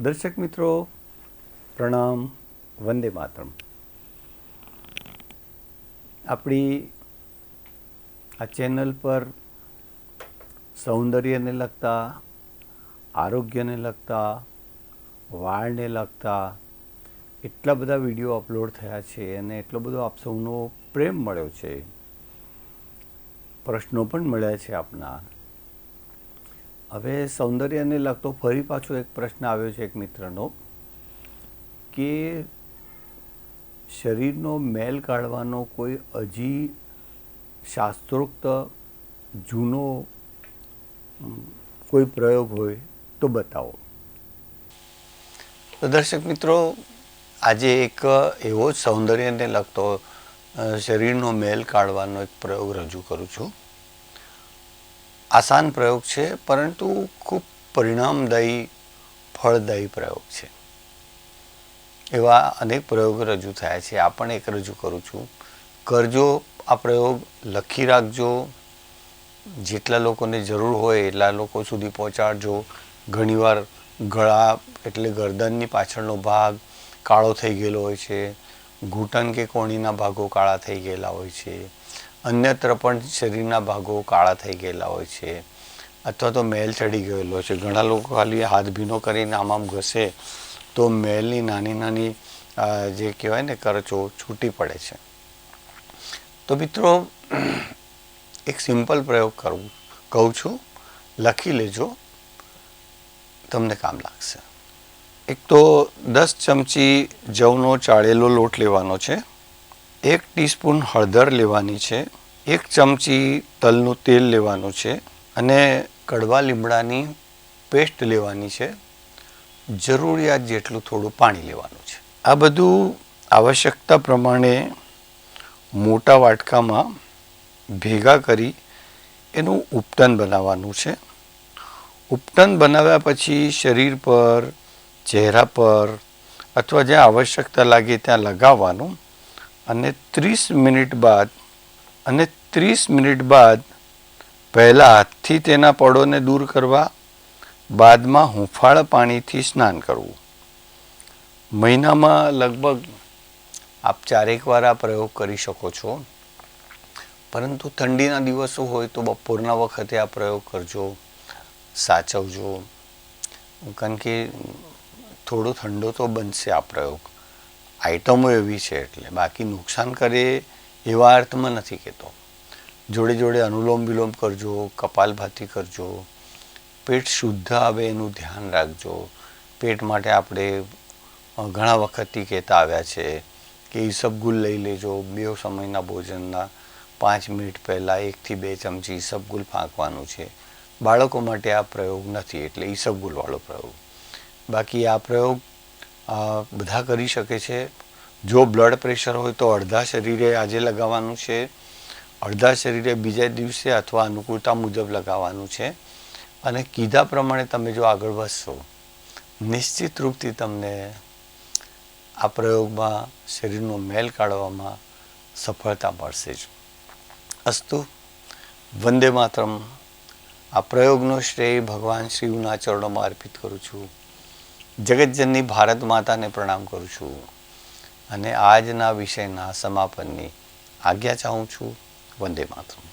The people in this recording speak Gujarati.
દર્શક મિત્રો, પ્રણામ, વંદે માતરમ. આપણી આ ચેનલ પર સૌંદર્યને લગતા, આરોગ્યને લગતા, વાળને લગતા એટલા બધા વીડિયો અપલોડ થયા છે અને એટલો બધો આપ સૌનો પ્રેમ મળ્યો છે. પ્રશ્નો પણ મળ્યા છે આપના. હવે સૌંદર્યને લગતો ફરી પાછો એક પ્રશ્ન આવ્યો છે એક મિત્રનો કે શરીરનો મેલ કાઢવાનો કોઈ હજી શાસ્ત્રોક્ત જૂનો કોઈ પ્રયોગ હોય તો બતાવો. તો દર્શક મિત્રો, આજે એક એવો સૌંદર્યને લગતો શરીરનો મેલ કાઢવાનો એક પ્રયોગ રજૂ કરું છું. આસાન પ્રયોગ છે, પરંતુ ખૂબ પરિણામદાયી, ફળદાયી પ્રયોગ છે. એવા અનેક પ્રયોગો રજૂ થયા છે. આ પણ એક રજૂ કરું છું. કરજો આ પ્રયોગ, લખી રાખજો. જેટલા લોકોને જરૂર હોય એટલા લોકો સુધી પહોંચાડજો. ઘણીવાર ગળા એટલે ગરદનની પાછળનો ભાગ કાળો થઈ ગયેલો હોય છે. ઘૂંટણ કે કોણીના ભાગો કાળા થઈ ગયેલા હોય છે. અન્યત્ર પણ શરીરના ભાગો કાળા થઈ ગયેલા હોય છે. અથવા તો મેલ ચડી ગયેલો છે. ઘણા લોકો ખાલી હાથ ભીનો કરીને આમ આમ ઘસે તો મેલની નાની નાની જે કહેવાય ને કરચો છૂટી પડે છે. તો મિત્રો, એક સિમ્પલ પ્રયોગ કરવું કહું છું. લખી લેજો. તમને કામ લાગશે. એક તો દસ ચમચી જવનો ચાળેલો લોટ લેવાનો છે. એક ટીસ્પૂન હળદર લેવાની છે, એક ચમચી તલનું તેલ લેવાનું છે અને કડવા લીમડાની પેસ્ટ લેવાની છે. જરૂરિયાત જેટલું થોડું પાણી લેવાનું છે. આ બધું આવશ્યકતા પ્રમાણે મોટા વાટકામાં ભેગા કરી એનું ઉપટન બનાવવાનું છે. ઉપટન બનાવ્યા પછી શરીર પર, ચહેરા પર અથવા જ્યાં આવશ્યકતા લાગે ત્યાં લગાવવાનું. અને ત્રીસ મિનિટ બાદ, અને ત્રીસ મિનિટ બાદ પહેલાં હાથથી તેના પડોને દૂર કરવા, બાદમાં હુંફાળ પાણીથી સ્નાન કરવું. મહિનામાં લગભગ આપ ચારેક વાર આ પ્રયોગ કરી શકો છો. પરંતુ ઠંડીના દિવસો હોય તો બપોરના વખતે આ પ્રયોગ કરજો, સાચવજો. કારણ કે થોડો ઠંડો તો બનશે આ પ્રયોગ. આઈટમો એવી છે એટલે બાકી નુકસાન કરે એવા અર્થમાં નથી કહેતો. જોડે જોડે અનુલોમ વિલોમ કરજો કપાલભાતી કરજો, પેટ શુદ્ધ આવે એનું ધ્યાન રાખજો. પેટ માટે આપણે ઘણા વખતથી કહેતા આવ્યા છે કે ઈસબગુલ લઈ લેજો, બે સમયના ભોજનના પાંચ મિનિટ પહેલાં એકથી બે ચમચી ઈસબગુલ ફાંકવાનું છે. બાળકો માટે આ પ્રયોગ નથી એટલે ઈસબગુલવાળો પ્રયોગ. બાકી આ પ્રયોગ બધા કરી શકે છે. જો બ્લડ પ્રેશર હોય તો અડધા શરીરે આજે લગાવવાનું છે. અડધા શરીરે બીજા દિવસે અથવા અનુકૂળતા મુજબ લગાવવાનું છે. અને કીધા પ્રમાણે તમે જો આગળ વધશો, નિશ્ચિત રૂપથી તમને આ પ્રયોગમાં શરીરનો મેલ કાઢવામાં સફળતા મળશે જ. અસ્તુ, વંદે માતરમ. આ પ્રયોગનો શ્રેય ભગવાન શિવના ચરણોમાં અર્પિત કરું છું. જગતજનની ભારત માતાને પ્રણામ કરું છું અને આજના વિષયના સમાપનની આજ્ઞા ચાહું છું. વંદે માતરમ.